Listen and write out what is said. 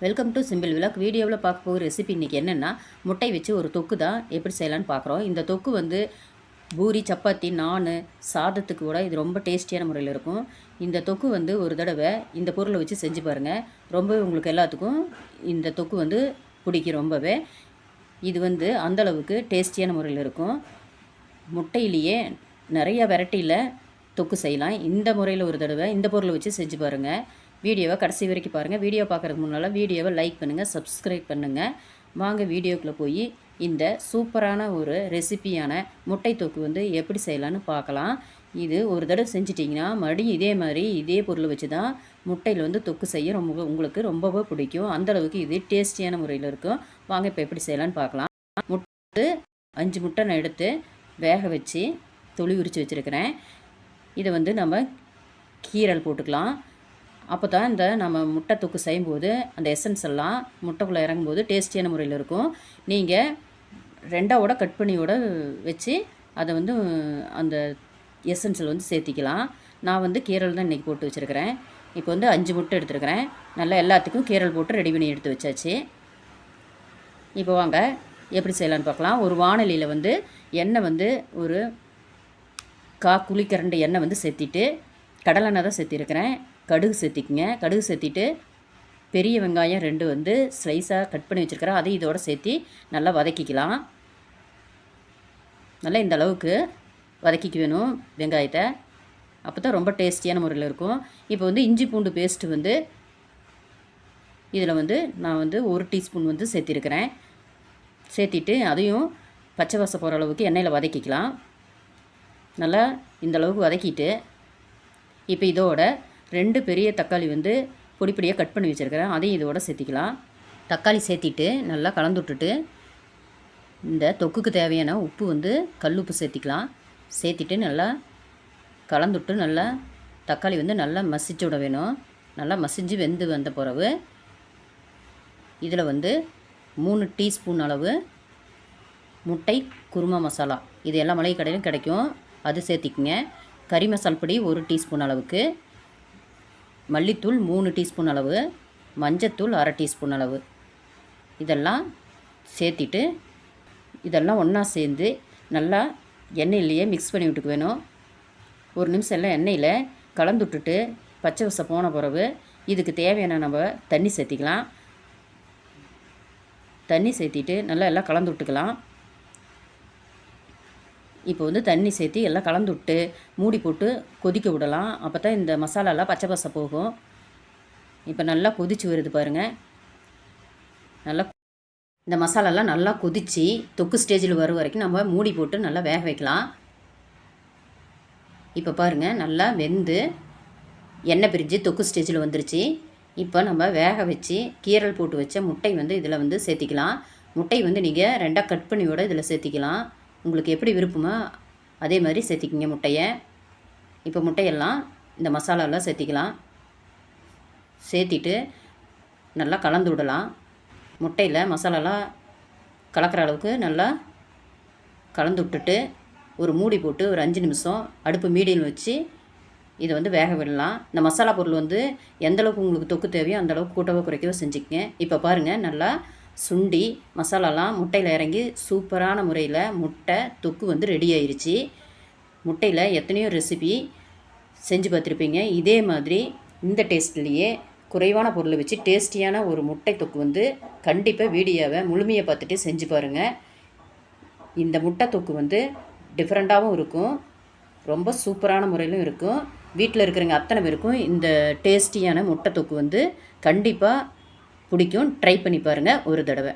Welcome to simple vlog வீடியோவில் பார்க்க போகிற ரெசிபி இன்றைக்கி என்னென்னா முட்டை வச்சு ஒரு தொக்கு தான் எப்படி செய்யலான்னு பார்க்குறோம். இந்த தொக்கு வந்து பூரி சப்பாத்தி நான் சாதத்துக்கு கூட இது ரொம்ப டேஸ்டியான முறையில் இருக்கும். இந்த தொக்கு வந்து ஒரு தடவை இந்த பொருளை வச்சு செஞ்சு பாருங்கள் ரொம்பவே உங்களுக்கு எல்லாத்துக்கும் இந்த தொக்கு வந்து பிடிக்கும் ரொம்பவே. இது வந்து அந்தளவுக்கு டேஸ்டியான முறையில் இருக்கும். முட்டையிலேயே நிறைய வெரைட்டியில் தொக்கு செய்யலாம். இந்த முறையில் ஒரு தடவை இந்த பொருளை வச்சு செஞ்சு பாருங்கள் வீடியோவை கடைசி வரைக்கும் பாருங்கள் வீடியோ பார்க்குறதுக்கு முன்னால் வீடியோவை லைக் பண்ணுங்கள் சப்ஸ்கிரைப் பண்ணுங்கள் வாங்க வீடியோக்குள்ளே போய் இந்த சூப்பரான ஒரு ரெசிப்பியான முட்டை தொக்கு வந்து எப்படி செய்யலான்னு பார்க்கலாம். இது ஒரு தடவை செஞ்சிட்டிங்கன்னா மறுபடியும் இதே மாதிரி இதே பொருளை வச்சு தான் முட்டையில் வந்து தொக்கு செய்ய ரொம்ப உங்களுக்கு ரொம்பவே பிடிக்கும். அந்தளவுக்கு இது டேஸ்டியான முறையில் இருக்கும். வாங்க இப்போ எப்படி செய்யலான்னு பார்க்கலாம். முட்டை அஞ்சு முட்டை நான் எடுத்து வேக வச்சு தொளி உரித்து வச்சுருக்கிறேன். இதை வந்து நம்ம கீரல் போட்டுக்கலாம். அப்போ தான் இந்த நம்ம முட்டை தொக்கு செய்யும்போது அந்த எசன்ஸ் எல்லாம் முட்டைக்குள்ளே இறங்கும்போது டேஸ்டியான முறையில் இருக்கும். நீங்கள் ரெண்டாவோட கட் பண்ணியோட வச்சு அதை வந்து அந்த எசன்ஸில் வந்து சேர்த்திக்கலாம். நான் வந்து கீரல் தான் இன்றைக்கி போட்டு வச்சுருக்கிறேன். இப்போ வந்து அஞ்சு முட்டை எடுத்துருக்கிறேன். நல்லா எல்லாத்துக்கும் கீரல் போட்டு ரெடி பண்ணி எடுத்து வச்சாச்சு. இப்போ வாங்க எப்படி செய்யலான்னு பார்க்கலாம். ஒரு வானொலியில் வந்து எண்ணெய் வந்து ஒரு கா குளிக்கரண்டு எண்ணெய் வந்து சேர்த்திட்டு கடலெண்ணெய் தான் சேர்த்திருக்கிறேன். கடுகு சேர்த்திக்கங்க கடுகு சேர்த்திட்டு பெரிய வெங்காயம் ரெண்டு வந்து ஸ்லைஸாக கட் பண்ணி வச்சுருக்கிறேன். அதையும் இதோட சேர்த்தி நல்லா வதக்கிக்கலாம். நல்லா இந்த அளவுக்கு வதக்கிக்க வேணும் வெங்காயத்தை. அப்போ தான் ரொம்ப டேஸ்டியான முறையில் இருக்கும். இப்போ வந்து இஞ்சி பூண்டு பேஸ்ட்டு வந்து இதில் வந்து நான் வந்து ஒரு டீஸ்பூன் வந்து சேர்த்திருக்கிறேன். சேர்த்திட்டு அதையும் பச்சை வாசம் போகிற அளவுக்கு எண்ணெயில் வதக்கிக்கலாம். நல்லா இந்த அளவுக்கு வதக்கிட்டு இப்போ இதோட ரெண்டு பெரிய தக்காளி வந்து பொடி பொடியாக கட் பண்ணி வச்சுருக்கிறேன். அதையும் இதோட சேர்த்திக்கலாம். தக்காளி சேர்த்திட்டு நல்லா கலந்து விட்டுட்டு இந்த தொக்குக்கு தேவையான உப்பு வந்து கல் உப்பு சேர்த்திக்கலாம். சேர்த்திட்டு நல்லா கலந்துட்டு நல்லா தக்காளி வந்து நல்லா மசிச்சு விட வேணும். நல்லா மசிஞ்சு வெந்து வந்த பிறகு இதில் வந்து மூணு டீஸ்பூன் அளவு முட்டை குருமா மசாலா. இது எல்லா மளிகை கடையிலும் கிடைக்கும். அது சேர்த்திக்குங்க. கறி மசால் பொடி ஒரு டீஸ்பூன் அளவுக்கு. மல்லித்தூள் மூணு டீஸ்பூன் அளவு மஞ்சத்தூள் அரை டீஸ்பூன் அளவு. இதெல்லாம் சேர்த்திட்டு இதெல்லாம் ஒன்றா சேர்ந்து நல்லா எண்ணெயிலேயே மிக்ஸ் பண்ணி விட்டுக்கு வேணும். ஒரு நிமிஷம் எல்லாம் எண்ணெயில் கலந்து விட்டுட்டு பச்சை வசை போன பிறகு இதுக்கு தேவையான நம்ம தண்ணி சேர்த்திக்கலாம். தண்ணி சேர்த்திட்டு நல்லா எல்லாம் கலந்து விட்டுக்கலாம். இப்போ வந்து தண்ணி சேர்த்து எல்லாம் கலந்து விட்டு மூடி போட்டு கொதிக்க விடலாம். அப்போ தான் இந்த மசாலாலாம் பச்சை பசை போகும். இப்போ நல்லா கொதிச்சு வருது பாருங்கள் நல்லா இந்த மசாலாலாம் நல்லா கொதித்து தொக்கு ஸ்டேஜில் வர வரைக்கும் நம்ம மூடி போட்டு நல்லா வேக வைக்கலாம். இப்போ பாருங்கள் நல்லா வெந்து எண்ணெய் பிரிஞ்சு தொக்கு ஸ்டேஜில் வந்துருச்சு. இப்போ நம்ம வேக வச்சு கீரல் போட்டு வச்ச முட்டை வந்து இதில் வந்து சேர்த்திக்கலாம். முட்டை வந்து நீங்கள் ரெண்டாக கட் பண்ணியோட இதில் சேர்த்திக்கலாம். உங்களுக்கு எப்படி விருப்பமோ அதே மாதிரி சேர்த்திக்கிங்க முட்டையை. இப்போ முட்டையெல்லாம் இந்த மசாலாலாம் சேர்த்திக்கலாம். சேர்த்திட்டு நல்லா கலந்து விடலாம். முட்டையில் மசாலாலாம் கலக்கிற அளவுக்கு நல்லா கலந்து விட்டுட்டு ஒரு மூடி போட்டு ஒரு அஞ்சு நிமிஷம் அடுப்பு மீடியம் வச்சு இதை வந்து வேக விடலாம். இந்த மசாலா பொருள் வந்து எந்தளவுக்கு உங்களுக்கு தொக்கு தேவையோ அந்தளவுக்கு கூட்டவோ குறைக்கவோ செஞ்சுக்கங்க. இப்போ பாருங்கள் நல்லா சுண்டி மசாலாலாம் முட்டையில் இறங்கி சூப்பரான முறையில் முட்டை தொக்கு வந்து ரெடி ஆயிடுச்சு முட்டையில் எத்தனையோ ரெசிபி செஞ்சு பார்த்துருப்பீங்க. இதே மாதிரி இந்த டேஸ்ட்லேயே குறைவான பொருளை வச்சு டேஸ்டியான ஒரு முட்டை தொக்கு வந்து கண்டிப்பாக வீடியோவை முழுமையை பார்த்துட்டு செஞ்சு பாருங்கள் இந்த முட்டை தொக்கு வந்து டிஃப்ரெண்ட்டாகவும் இருக்கும். ரொம்ப சூப்பரான முறையிலும் இருக்கும். வீட்டில் இருக்கிறவங்க அத்தனை பேருக்கும் இந்த டேஸ்டியான முட்டை தொக்கு வந்து கண்டிப்பாக பிடிக்கும். ட்ரை பண்ணி பாருங்கள் ஒரு தடவை.